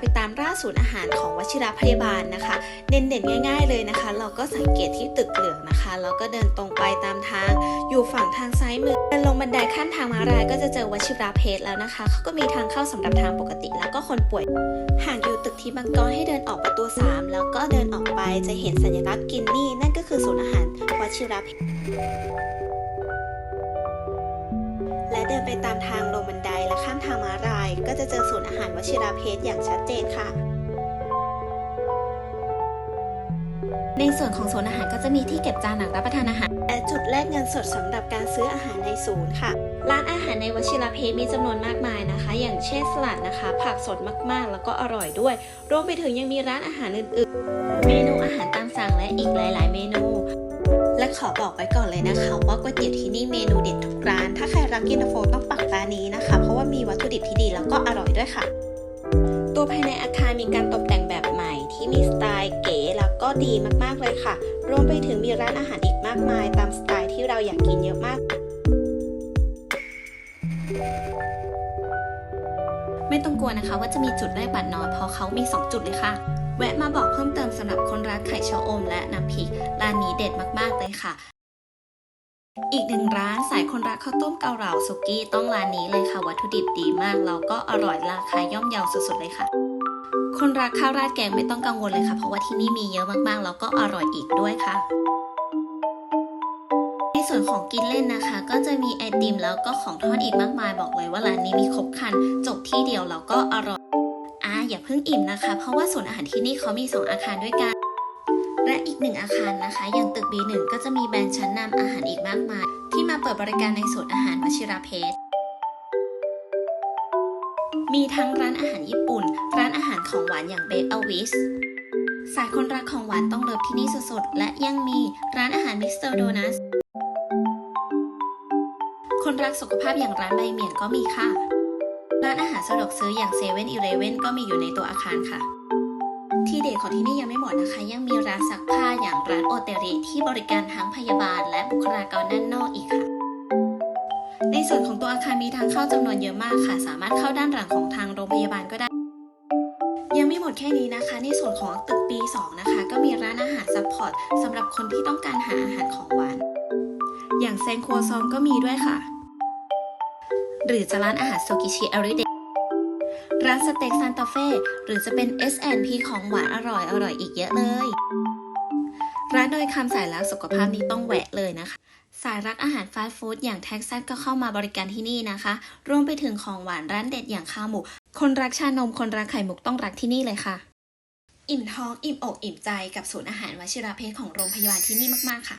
ไปตามล่าศูนย์อาหารของวชิระพยาบาลนะคะ เด่นเด่นๆง่าย ๆเลยนะคะ เราก็สังเกตที่ตึกเหลืองนะคะแล้วก็เดินตรงไปตามทาง อยู่ฝั่งทางซ้ายมือเดินลงบันไดข้ามทางม้าลายก็จะเจอวชิระเพชรแล้วนะคะเขาก็มีทางเข้าสำหรับทางปกติ แล้วก็คนป่วยห่างอยู่ตึกที่บางกรให้เดินออกประตู 3 แล้วก็เดินออกไปจะเห็นสัญลักษณ์กินนี่ นั่นก็คือศูนย์อาหารวชิระเพชรและเดินไปตามทางลงบันไดามทางม้าลาย ก็จะเจอศูนย์อาหารวชิระเพชรอย่างชัดเจนค่ะ ในส่วนของโซนอาหารก็จะมีที่เก็บจานหลังรับประทานอาหารและจุดแลกเงินสดสำหรับการซื้ออาหารในศูนย์ค่ะ ร้านอาหารในวชิระเพชรมีจำนวนมากมายนะคะ อย่างเช่นสลัดนะคะ ผักสดมากๆ แล้วก็อร่อยด้วย รวมไปถึงยังมีร้านอาหารอื่นๆ เมนูอาหารตามสั่งและอีกหลาย ๆ เมนู และขอบอกไว้ก่อนเลยนะคะ ว่าก๋วยเตี๋ยวที่นี่เมนูเด็ดทุกร้าน ถ้าใครรักกินโฟต้องปักร้านนี้นะคะ เพราะว่ามีวัตถุดิบที่ดีแล้วก็อร่อยด้วยค่ะ ตัวภายในอาคารมีการตกแต่งแบบใหม่ที่มีสไตล์เก๋แล้วก็ดีมากๆเลยค่ะ รวมไปถึงมีร้านอาหารอีกมากมาย ตามสไตล์ที่เราอยากกินเยอะมากไม่ต้องกลัวนะคะว่าจะมีจุดแรกบัตรน้อยเพราะเขามี 2 จุดเลยค่ะ แวะมาบอกเพิ่มเติมสำหรับคนรักไข่ชะอมและน้ำพริก ร้านนี้เด็ดมากๆเลยค่ะ อีกหนึ่งร้านสายคนรักข้าวต้มเกาเหลาสุกี้ต้องร้านนี้เลยค่ะ วัตถุดิบดีมากแล้วก็อร่อยราคาย่อมเยาสุดๆเลยค่ะ คนรักข้าวราดแกงไม่ต้องกังวลเลยค่ะ เพราะว่าที่นี่มีเยอะมากๆแล้วก็อร่อยอีกด้วยค่ะ ในส่วนของกินเล่นนะคะ ก็จะมีไอติมแล้วก็ของทอดอีกมากมายบอกเลยว่าร้านนี้มีครบครันจบที่เดียวแล้วก็อร่อยอ่าอย่าเพิ่งอิ่มนะคะ เพราะว่าศูนย์อาหารที่นี่เขามี 2 อาคารด้วยกัน และอีกหนึ่งอาคารนะคะ อย่างตึก B1 ก็จะมีแบรนด์ชั้นนำอาหารอีกมากมาย ที่มาเปิดบริการในศูนย์อาหารวชิระเพชรมีทั้งร้านอาหารญี่ปุ่น ร้านอาหารของหวานอย่างเบ a อวิสสายคนรักของหวานต้องเลิฟที่นี่สุดๆ และยังมีร้านอาหารมิสเตอร์โดนัส คนรักสุขภาพอย่างร้านใบเหมียนก็มีค่ะ ร้านอาหารสะดวกซื้ออย่างเซเว่นอีเลเว่นก็มีอยู่ในตัวอาคารค่ะ เด็ดของที่นี่ยังไม่หมดนะคะ ยังมีร้านซักผ้าอย่างร้านโอเตริที่บริการทั้งพยาบาล และบุคลากรด้านนอกอีกค่ะ ในส่วนของตัวอาคารมีทางเข้าจำนวนเยอะมากค่ะ สามารถเข้าด้านหลังของทางโรงพยาบาลก็ได้ ยังไม่หมดแค่นี้นะคะ ในส่วนของตึกปี 2 นะคะ ก็มีร้านอาหารซัพพอร์ตสำหรับคนที่ต้องการหาอาหารของหวาน อย่างเซนครัวซองก็มีด้วยค่ะ หรือจะร้านอาหารโซกิชิอริเด ร้านสเต็กซานตาเฟ่หรือจะเป็น S&P ของหวานอร่อยอร่อยอีกเยอะเลย ร้านโดยคำสายรักสุขภาพนี้ต้องแวะเลยนะคะ สายรักอาหารฟาสต์ฟู้ดอย่างแท็กซัสก็เข้ามาบริการที่นี่นะคะ รวมไปถึงของหวานร้านเด็ดอย่างข้าวหมู คนรักชานมคนรักไข่มุกต้องรักที่นี่เลยค่ะ อิ่มท้องอิ่มอกอิ่มใจกับศูนย์อาหารวชิระเพชรของโรงพยาบาลที่นี่มากๆค่ะ